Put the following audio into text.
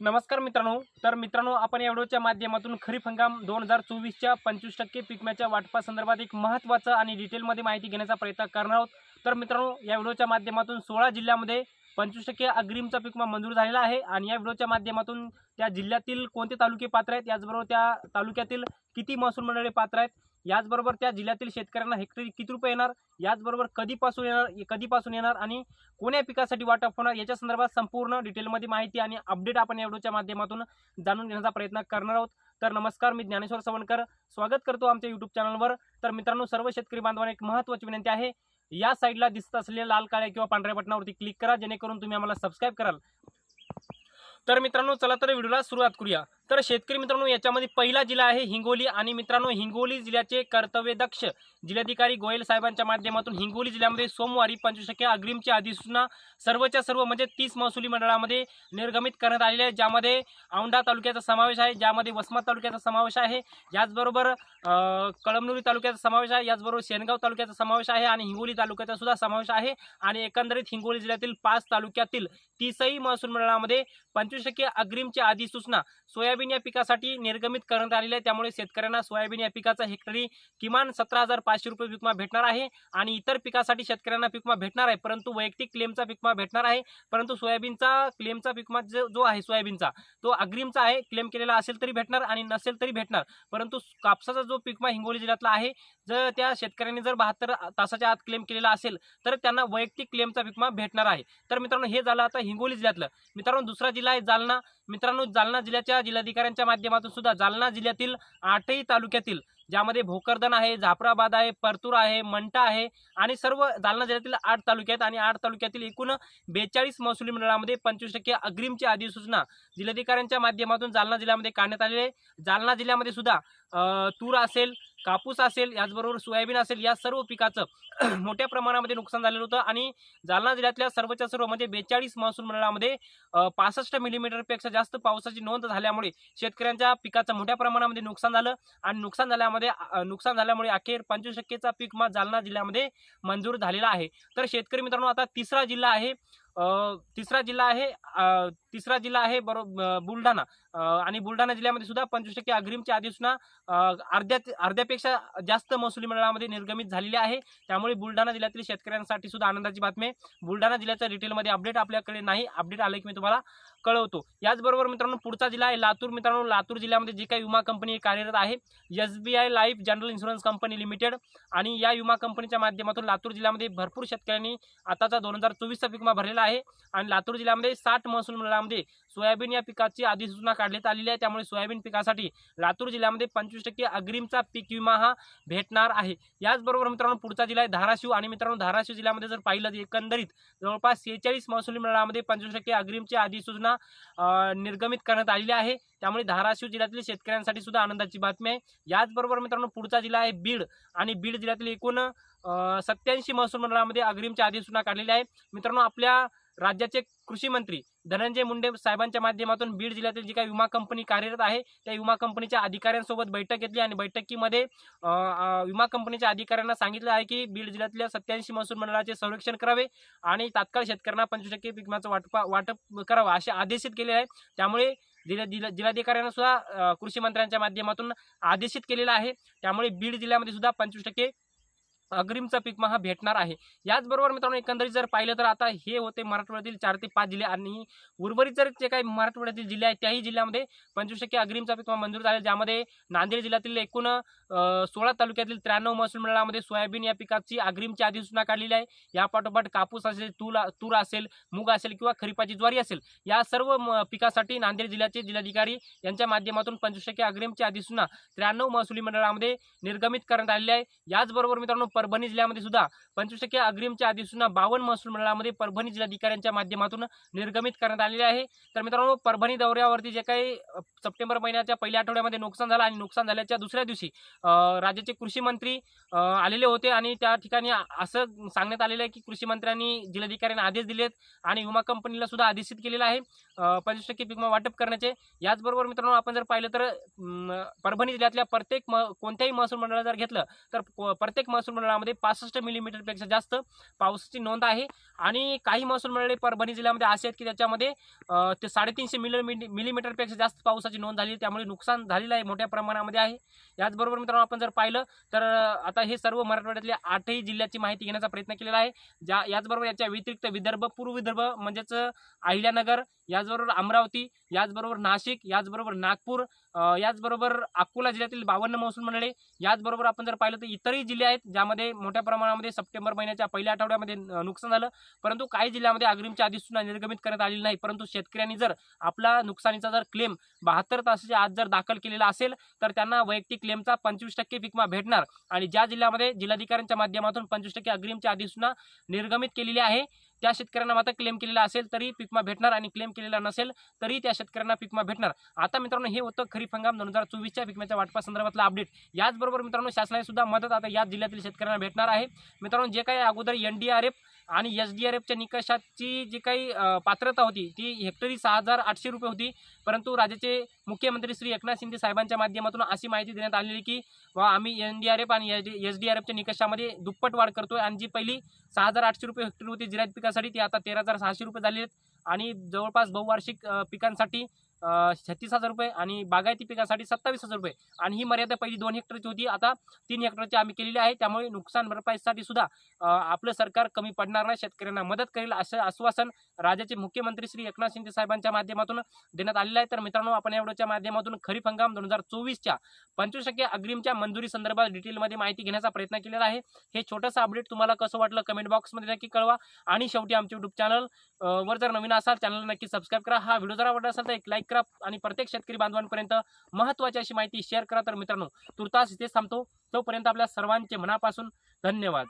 नमस्कार मित्रांनो. तर मित्रांनो आपण या व्हिडिओच्या माध्यमातून खरीप हंगाम दोन हजार चोवीसच्या पंचवीस टक्के पिकम्याच्या वाटपासंदर्भात एक महत्त्वाचं आणि डिटेलमध्ये माहिती घेण्याचा प्रयत्न करणार आहोत. तर मित्रांनो या व्हिडिओच्या माध्यमातून सोळा जिल्ह्यामध्ये पंचवीस टक्के अग्रिमचा पिकमा मंजूर झालेला आहे आणि या व्हिडिओच्या माध्यमातून त्या जिल्ह्यातील कोणते तालुके पात्र आहेत? याचबरोबर त्या तालुक्यातील किती महसूल मंडळे पात्र आहेत? याचबरोबर त्या जिल्ह्यातील शेतकऱ्यांना हेक्टरी किती रुपये येणार? याचबरोबर कधीपासून येणार? कधीपासून येणार? आणि कोण्या पिकासाठी वाटप होणार? याच्या संदर्भात संपूर्ण डिटेलमध्ये माहिती आणि अपडेट आपण या व्हिडिओच्या माध्यमातून जाणून घेण्याचा प्रयत्न करणार आहोत. तर नमस्कार मी ज्ञानेश्वर सवणकर स्वागत करतो आमच्या यूट्यूब चॅनलवर तर मित्रांनो सर्व शेतकरी बांधवांना एक महत्त्वाची विनंती आहे. या साईडला दिसत असलेल्या लाल काळ्या किंवा पांढऱ्या बटनावरती क्लिक करा जेणेकरून तुम्ही आम्हाला सबस्क्राईब कराल. तर मित्रांनो चला तर व्हिडिओला सुरुवात करूया. तर शेतकरी मित्रांनो याच्यामध्ये पहिला जिल्हा आहे हिंगोली आणि मित्रांनो हिंगोली जिल्ह्याचे कर्तव्यदक्ष जिल्हाधिकारी गोयल साहेबांच्या माध्यमातून हिंगोली जिल्ह्यामध्ये सोमवारी पंचवीस टक्के अग्रिमची अधिसूचना सर्वच्या सर्व म्हणजे तीस महसुली मंडळामध्ये निर्गमित करण्यात आलेली आहे ज्यामध्ये औंढा तालुक्याचा समावेश आहे ज्यामध्ये वसमत तालुक्याचा समावेश आहे याचबरोबर कळमनुरी तालुक्याचा समावेश आहे याचबरोबर शेनगाव तालुक्याचा समावेश आहे आणि हिंगोली तालुक्याचा सुद्धा समावेश आहे आणि एकंदरीत हिंगोली जिल्ह्यातील पाच तालुक्यातील तीसही महसूल मंडळामध्ये पंचवीस टक्के अग्रिमची अधिसूचना सोयाबीन या पिकासाठी निर्गमित करण्यात आलेले आहे. त्यामुळे शेतकऱ्यांना सोयाबीन या पिकाचा हेक्टरी किमान सतरा हजार पाचशे रुपये पिकमा भेटणार आहे आणि इतर पिकासाठी शेतकऱ्यांना पिकमा भेटणार आहे. परंतु वैयक्तिक क्लेमचा पिकमा भेटणार आहे. परंतु सोयाबीनचा क्लेमचा पिकमा जो जो आहे सोयाबीनचा तो अग्रिमचा आहे. क्लेम केलेला असेल तरी भेटणार आणि नसेल तरी भेटणार. परंतु कापसाचा जो पिकमा हिंगोली जिल्ह्यातला आहे जर त्या शेतकऱ्यांनी जर बहात्तर तासाच्या आत क्लेम केलेला असेल तर त्यांना वैयक्तिक क्लेमचा पिकमा भेटणार आहे. तर मित्रांनो हे झालं आता हिंगोली जिल्ह्यातलं. मित्रांनो दुसरा जिल्हा आहे जालना. मित्रांनो जालना जिल्ह्याच्या जिल्हाधिकाऱ्यांच्या माध्यमातून सुद्धा जालना जिल्ह्यातील आठही तालुक्यातील ज्यामध्ये भोकरदन आहे झापराबाद आहे परतूर आहे मंठा आहे आणि सर्व जालना जिल्ह्यातील आठ तालुके आहेत आणि आठ तालुक्यातील एकूण बेचाळीस महसुली मंडळामध्ये पंचवीस टक्के अग्रिमची अधिसूचना जिल्हाधिकाऱ्यांच्या माध्यमातून जालना जिल्ह्यामध्ये काढण्यात आलेली आहे. जालना जिल्ह्यामध्ये सुद्धा तूर असेल कापूस असेल याचबरोबर सोयाबीन असेल या सर्व पिकाचं मोठ्या प्रमाणामध्ये नुकसान झालेलं होतं आणि जालना जिल्ह्यातल्या सर्वच्या सर्व म्हणजे बेचाळीस महसूल मंडळामध्ये पासष्ट मिलीमीटरपेक्षा जास्त पावसाची नोंद झाल्यामुळे शेतकऱ्यांच्या पिकाचं मोठ्या प्रमाणामध्ये नुकसान झालं आणि नुकसान झाल्यामध्ये नुकसान झाल्यामुळे अखेर पंचवीस टक्केचा पीक मा जालना जिल्ह्यामध्ये मंजूर झालेला आहे. तर शेतकरी मित्रांनो आता तिसरा जिल्हा आहे तिसरा जिल्हा आहे तिसरा जिल्हा आहे बरोबर बुलढाणा. आणि बुलढाणा जिल्ह्यामध्ये सुद्धा पंचवीस टक्के अग्रिमची अधिसूचना अर्ध्या अर्ध्यापेक्षा जास्त महसुली मंडळामध्ये निर्गमित झालेली आहे. त्यामुळे बुलढाणा जिल्ह्यातील शेतकऱ्यांसाठी सुद्धा आनंदाची बातमी बुलढाणा जिल्ह्याच्या डिटेलमध्ये अपडेट आपल्याकडे नाही. अपडेट आले की मी तुम्हाला कळवतो. याचबरोबर मित्रांनो पुढचा जिल्हा आहे लातूर. मित्रांनो लातूर जिल्ह्यामध्ये जी काही विमा कंपनी कार्यरत आहे S B I life general insurance company limited. आणि या विमा कंपनीच्या माध्यमातून लातूर जिल्ह्यामध्ये भरपूर शेतकऱ्यांनी आताचा दोन हजार चोवीसचा पिकमा भरलेला आहे. आणि लातूर जिल्ह्यामध्ये साठ महसूल मंडळामध्ये सोयाबीन या पिकाची अधिसूचना काढण्यात आलेली आहे. त्यामुळे सोयाबीन पिकासाठी लातूर जिल्ह्यामध्ये पंचवीस टक्के अग्रिमचा पीक विमा हा भेटणार आहे. याचबरोबर मित्रांनो पुढचा जिल्हा आहे धाराशिव. आणि मित्रांनो धाराशिव जिल्ह्यामध्ये जर पाहिलं तर एकंदरीत जवळपास सेहेचाळीस महसुली मंडळामध्ये पंचवीस टक्के अग्रिमची अधिसूचना निर्गमित करण्यात आलेली आहे. त्यामुळे धाराशिव जिल्ह्यातील शेतकऱ्यांसाठी सुद्धा आनंदाची बातमी आहे. याचबरोबर मित्रांनो पुढचा जिल्हा आहे बीड. आणि बीड जिल्ह्यातील एकूण सत्याऐंशी महसूल मंडळामध्ये अग्रिमची अधिसूचना काढलेली आहे. मित्रांनो आपल्या राज्याचे कृषी मंत्री धनंजय मुंडे साहेबांच्या माध्यमातून बीड जिल्ह्यातील जी काही विमा कंपनी कार्यरत आहे त्या विमा कंपनीच्या अधिकाऱ्यांसोबत बैठक घेतली आणि बैठकीमध्ये विमा कंपनीच्या अधिकाऱ्यांना सांगितलं आहे की बीड जिल्ह्यातल्या सत्याऐंशी महसूल मंडळाचे संरक्षण करावे आणि तात्काळ शेतकऱ्यांना पंचवीस टक्के पिकमाचं वाटपा वाटप करावं असे आदेशित केले आहे. त्यामुळे जिल्हा जिल्हा जिल्हाधिकाऱ्यांना सुद्धा कृषी मंत्र्यांच्या माध्यमातून आदेशित केलेला आहे. त्यामुळे बीड जिल्ह्यामध्ये सुद्धा पंचवीस टक्के अग्रिमचा पिकमा हा भेटणार आहे. याचबरोबर मित्रांनो एकंदरीत जर पाहिलं तर आता हे होते मराठवाड्यातील चार ते पाच जिल्हे आणि उर्वरित जर जे काही मराठवाड्यातील जिल्हे आहेत त्याही जिल्ह्यामध्ये पंचवीस टक्के अग्रिमचा पिकमा मंजूर झाला ज्यामध्ये नांदेड जिल्ह्यातील एकूण सोळा तालुक्यातील त्र्याण्णव महसूल मंडळामध्ये सोयाबीन या पिकाची अग्रिमची अधिसूचना काढलेली आहे. यापाठोपाठ कापूस असेल तूल तूर असेल मूग असेल किंवा खरीपाची ज्वारी असेल या सर्व म- पिकासाठी नांदेड जिल्ह्याचे जिल्हाधिकारी यांच्या माध्यमातून पंचवीस टक्के अग्रिमची अधिसूचना त्र्याण्णव महसुली मंडळामध्ये निर्गमित करण्यात आलेली आहे. याचबरोबर मित्रांनो परभणी जिल्ह्यामध्ये सुद्धा पंचवीस टक्के अग्रिमच्या अधिसूचना बावन्न महसूल मंडळामध्ये परभणी जिल्हाधिकाऱ्यांच्या माध्यमातून निर्गमित करण्यात आलेले आहे. तर मित्रांनो परभणी दौऱ्यावरती जे काही सप्टेंबर महिन्याच्या पहिल्या आठवड्यामध्ये नुकसान झालं आणि नुकसान झाल्याच्या दुसऱ्या दिवशी राज्याचे कृषी मंत्री आलेले होते आणि त्या ठिकाणी असं सांगण्यात आलेलं आहे की कृषी मंत्र्यांनी जिल्हाधिकाऱ्यांना आदेश दिलेत आणि विमा कंपनीला सुद्धा आदेशित केलेला आहे पंचवीस टक्के पीक विमा वाटप करण्याचे. याचबरोबर मित्रांनो आपण जर पाहिलं तर परभणी जिल्ह्यातल्या प्रत्येक म कोणत्याही महसूल मंडळाला जर घेतलं तर प्रत्येक महसूल मंडळामध्ये पासष्ट मिलीमीटरपेक्षा जास्त पावसाची नोंद आहे. आणि काही महसूल मंडळे परभणी जिल्ह्यामध्ये असे आहेत की त्याच्यामध्ये ते साडेतीनशे मिली मिलीमीटरपेक्षा जास्त पावसाची नोंद झाली. त्यामुळे नुकसान झालेलं आहे मोठ्या प्रमाणामध्ये आहे. याचबरोबर मित्रांनो आपण जर पाहिलं तर आता हे सर्व मराठवाड्यातल्या आठही जिल्ह्याची माहिती घेण्याचा प्रयत्न केलेला आहे. ज्या याचबरोबर याच्या व्यतिरिक्त विदर्भ पूर्व विदर्भ म्हणजेच अहिल्यानगर याचबरोबर अमरावती याचबरोबर नाशिक याचबरोबर नागपूर याचबरोबर अकोला जिल्ह्यातील बावन्न महसूल मंडळे याचबरोबर आपण जर पाहिलं तर इतरही जिल्हे आहेत ज्यामध्ये मोठ्या प्रमाणामध्ये सप्टेंबर महिन्याच्या पहिल्या आठवड्यामध्ये नुकसान झालं. परंतु काही जिल्ह्यामध्ये अग्रिमच्या आधी सुद्धा निर्गमित करण्यात आलेली नाही. परंतु शेतकऱ्यांनी जर आपला नुकसानीचा जर क्लेम बहात्तर तासाच्या आत जर दाखल केलेला असेल तर त्यांना वैयक्तिक क्लेमचा पंचवीस टक्के पिकमा भेटणार. आणि ज्या जिल्ह्यामध्ये जिल्हाधिकाऱ्यांच्या माध्यमातून पंचवीस टक्के अग्रिमच्या आधी सुद्धा निर्गमित केलेली आहे त्या शेतकऱ्यांना मात्र क्लेम केलेला असेल तरी पिकमा भेटणार आणि क्लेम केलेला नसेल तरी त्या शेतकऱ्यांना पिकमा भेटणार. आता मित्रांनो हे होतं खरीप हंगाम दोन हजार चोवीसच्या पिकम्याच्या वाटपा संदर्भातला अपडेट याचबरोबर मित्रांनो शासनाने सुद्धा मदत आता या जिल्ह्यातील शेतकऱ्यांना भेटणार आहे. मित्रांनो जे काही अगोदर एन डी आर एफ आणि एस डी आर एफच्या निकषाची जी काही पात्रता होती ती हेक्टरी सहा हजार आठशे रुपये होती. परंतु राज्याचे मुख्यमंत्री श्री एकनाथ शिंदे साहेबांच्या माध्यमातून अशी माहिती देण्यात आलेली की वा आम्ही एन डी आर एफ आणि एस डी आर एफच्या निकषामध्ये दुप्पट वाढ करतोय. आणि जी पहिली सहा हजार आठशे रुपये हेक्टर होती जिरायत पिकासाठी ती आता तेरा हजार सहाशे रुपये झाली आहेत. आणि जवळपास बहुवार्षिक पिकांसाठी छत्तीस हजार रुपये आणि बागायती पिकासाठी सत्तावीस हजार रुपये. आणि ही मर्यादा पहिली दोन हेक्टरची होती. आता तीन हेक्टरची आम्ही केलेली आहे. त्यामुळे नुकसान भरपाईसाठी सुद्धा आपलं सरकार कमी पडणार नाही. शेतकऱ्यांना मदत करेल असं आश्वासन राज्याचे मुख्यमंत्री श्री एकनाथ शिंदे साहेबांच्या माध्यमातून देण्यात आलेलं आहे. तर मित्रांनो आपण एवढ्याच्या माध्यमातून खरीप हंगाम दोन हजार चोवीसच्या पंचवीस टक्के अग्रिमच्या मंजुरी संदर्भात डिटेलमध्ये माहिती घेण्याचा प्रयत्न केलेला आहे. हे छोटंसं अपडेट तुम्हाला कसं वाटलं कमेंट बॉक्समध्ये नक्की कळवा. आणि शेवटी आमचे युट्यूब चॅनल वर जर नवीन असाल चॅनल नक्की सबस्क्राईब करा. हा व्हिडिओ जर आवडला असेल तर एक लाईक करा आणि प्रत्येक शेतकरी बांधवांपर्यंत महत्त्वाची अशी माहिती शेअर करा. तर मित्रांनो तुर्तास इथेच थांबतो. तोपर्यंत आपल्या सर्वांचे मनापासून धन्यवाद.